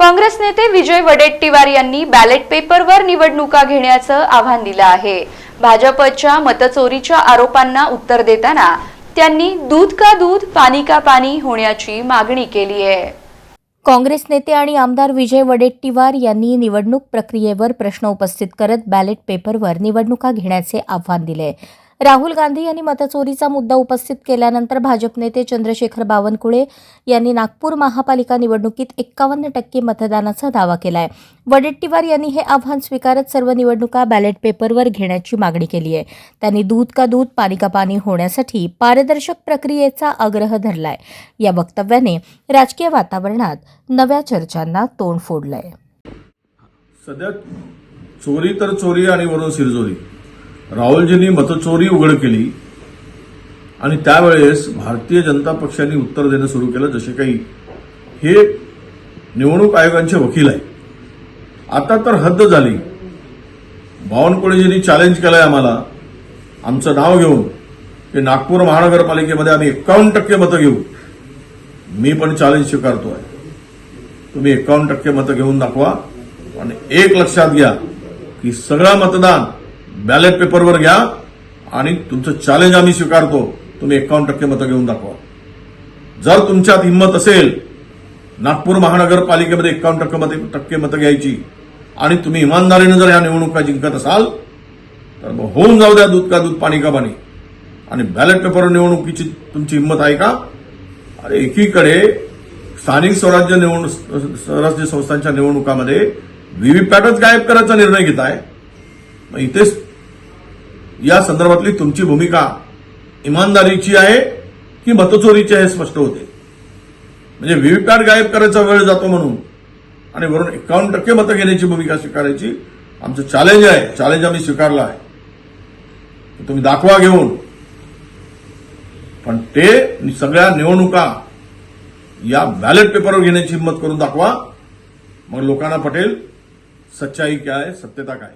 काँग्रेस नेते विजय वडेट्टीवार यांनी बॅलेट पेपरवर निवडणुका घेण्याचं आव्हान दिलं आहे. भाजपच्या मतचोरीच्या आरोपांना उत्तर देताना त्यांनी दूध का दूध पाणी का पाणी होण्याची मागणी केली आहे. काँग्रेस नेते आणि आमदार विजय वडेट्टीवार यांनी निवडणूक प्रक्रियेवर प्रश्न उपस्थित करत बॅलेट पेपरवर निवडणुका घेण्याचे आव्हान दिले. राहुल गांधी यांनी मतचोरीचा मुद्दा उपस्थित केल्यानंतर भाजप नेते चंद्रशेखर बावनकुळे यांनी नागपूर महापालिका निवडणुकीत एक्कावन्न टक्के मतदानाचा दावा केला आहे वडेट्टीवार यांनी हे आव्हान स्वीकारत सर्व निवडणुका बॅलेट पेपरवर घेण्याची मागणी केली आहे. त्यांनी दूध का दूध पाणी का पाणी होण्यासाठी पारदर्शक प्रक्रियेचा आग्रह धरलाय. या वक्तव्याने राजकीय वातावरणात नव्या चर्चांना तोंड फोडलंय. सध्या चोरी तर चोरी आणि वरून सिरजोरी. राहुलजींनी मतचोरी उघड केली आणि त्यावेळेस भारतीय जनता पक्षाने उत्तर देणं सुरू केलं जसे काही हे निवडणूक आयोगांचे वकील आहे आता तर हद्द झाली. बावनकुळेजींनी चॅलेंज केलंय आम्हाला. आमचं नाव घेऊन की नागपूर महानगरपालिकेमध्ये आम्ही एकावन्न टक्के मतं घेऊ. मी पण चॅलेंज स्वीकारतोय. तुम्ही एकावन्न टक्के मतं घेऊन दाखवा आणि एक लक्षात घ्या की सगळं मतदान बॅलेट पेपरवर घ्या आणि तुमचं चॅलेंज आम्ही स्वीकारतो. तुम्ही एकावन्न टक्के मतं घेऊन दाखवा. जर तुमच्यात हिंमत असेल नागपूर महानगरपालिकेमध्ये एकावन्न टक्के मते टक्के मतं घ्यायची आणि तुम्ही इमानदारीनं जर ह्या निवडणुका जिंकत असाल तर मग होऊन जाऊ द्या दूध का दूध पाणी का पाणी. आणि बॅलेट पेपर निवडणुकीची तुमची हिंमत आहे का? अरे एकीकडे स्थानिक स्वराज्य निवडणूक स्वराज्य संस्थांच्या निवडणुकामध्ये व्हीव्हीपॅटच गायब करायचा निर्णय घेत आहे मग इथेच या संदर्भातली तुमची भूमिका इमानदारीची आहे की मतचोरीची आहे हे स्पष्ट होते. म्हणजे व्हीव्हीपॅट गायब करायचा वेळ जातो म्हणून आणि वरून एकावन्न टक्के मतं घेण्याची भूमिका स्वीकारायची आमचं चॅलेंज आहे. चॅलेंज आम्ही स्वीकारलं आहे. तुम्ही दाखवा घेऊन. पण ते सगळ्या निवडणुका या बॅलेट पेपरवर घेण्याची हिंमत करून दाखवा. मग लोकांना पटेल सच्चाई काय सत्यता काय?